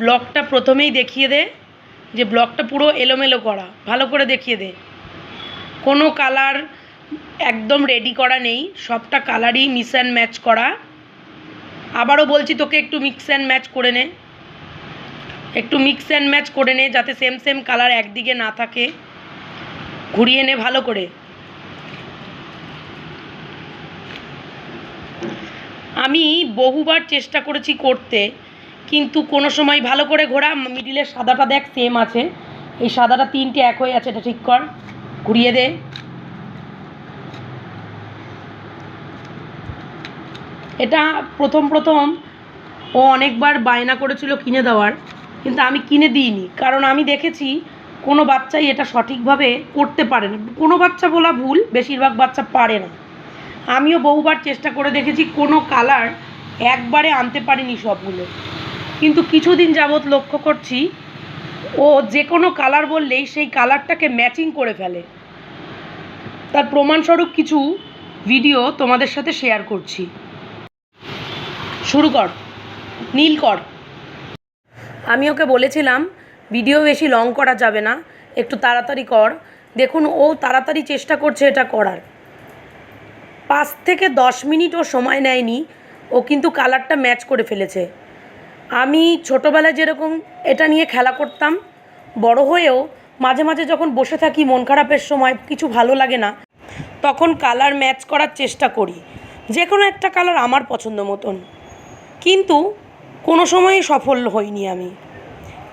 ব্লকটা প্রথমেই দেখিয়ে দে, যে ব্লকটা পুরো এলোমেলো করা, ভালো করে দেখিয়ে দে। কোনো কালার একদম রেডি করা নেই, সবটা কালারই মিক্স অ্যান্ড ম্যাচ করা। আবারও বলছি তোকে একটু মিক্স অ্যান্ড ম্যাচ করে নে। একটু মিক্স অ্যান্ড ম্যাচ করে নে, যাতে সেম সেম কালার একদিকে না থাকে। ঘুরিয়ে নে ভালো করে। আমি বহুবার চেষ্টা করেছি করতে কিন্তু কোনো সময় ভালো করে ঘোরা মিডিলের সাদাটা দেখ সেম আছে। এই সাদাটা তিনটে এক হয়ে আছে, এটা ঠিক কর। ঘুরিয়ে দে। এটা প্রথম প্রথম ও অনেকবার বায়না করেছিল কিনে দেওয়ার, কিন্তু আমি কিনে দিইনি। কারণ আমি দেখেছি কোনো বাচ্চাই এটা সঠিকভাবে করতে পারে না। কোনো বাচ্চা বলা ভুল, বেশিরভাগ বাচ্চা পারে না। আমিও বহুবার চেষ্টা করে দেখেছি, কোনো কালার একবারে আনতে পারিনি সবগুলো। কিন্তু কিছুদিন যাবৎ লক্ষ্য করছি, ও যে কোনো কালার বললেই সেই কালারটাকে ম্যাচিং করে ফেলে। তার প্রমাণস্বরূপ কিছু ভিডিও তোমাদের সাথে শেয়ার করছি। শুরু কর, নীল কর। আমি ওকে বলেছিলাম ভিডিও বেশি লং করা যাবে না, একটু তাড়াতাড়ি কর। দেখুন, ও তাড়াতাড়ি চেষ্টা করছে এটা করার। পাঁচ থেকে দশ মিনিট ও সময় নেয়নি, ও কিন্তু কালারটা ম্যাচ করে ফেলেছে। আমি ছোটোবেলায় যেরকম এটা নিয়ে খেলা করতাম, বড় হয়েও মাঝে মাঝে যখন বসে থাকি মন খারাপের সময়, কিছু ভালো লাগে না, তখন কালার ম্যাচ করার চেষ্টা করি। যে কোনো একটা কালার আমার পছন্দ মতন। কিন্তু কোনো সময়ই সফল হইনি আমি।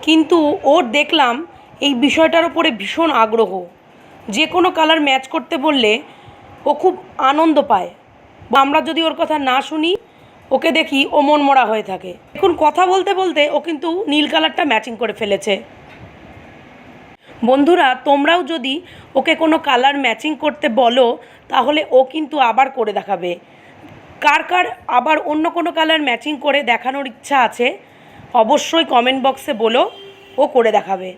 কিন্তু ওর দেখলাম এই বিষয়টার ওপরে ভীষণ আগ্রহ। যে কোনো কালার ম্যাচ করতে বললে ও খুব আনন্দ পায়। আমরা যদি ওর কথা না শুনি ওকে দেখি ও মনমরা হয়ে থাকে। এখন কথা বলতে বলতে ও কিন্তু নীল কালারটা ম্যাচিং করে ফেলেছে। বন্ধুরা, তোমরাও যদি ওকে কোনো কালার ম্যাচিং করতে বলো, তাহলে ও কিন্তু আবার করে দেখাবে। কার কার আবার অন্য কোনো কালার ম্যাচিং করে দেখানোর ইচ্ছা আছে, অবশ্যই কমেন্ট বক্সে বলো, ও করে দেখাবে।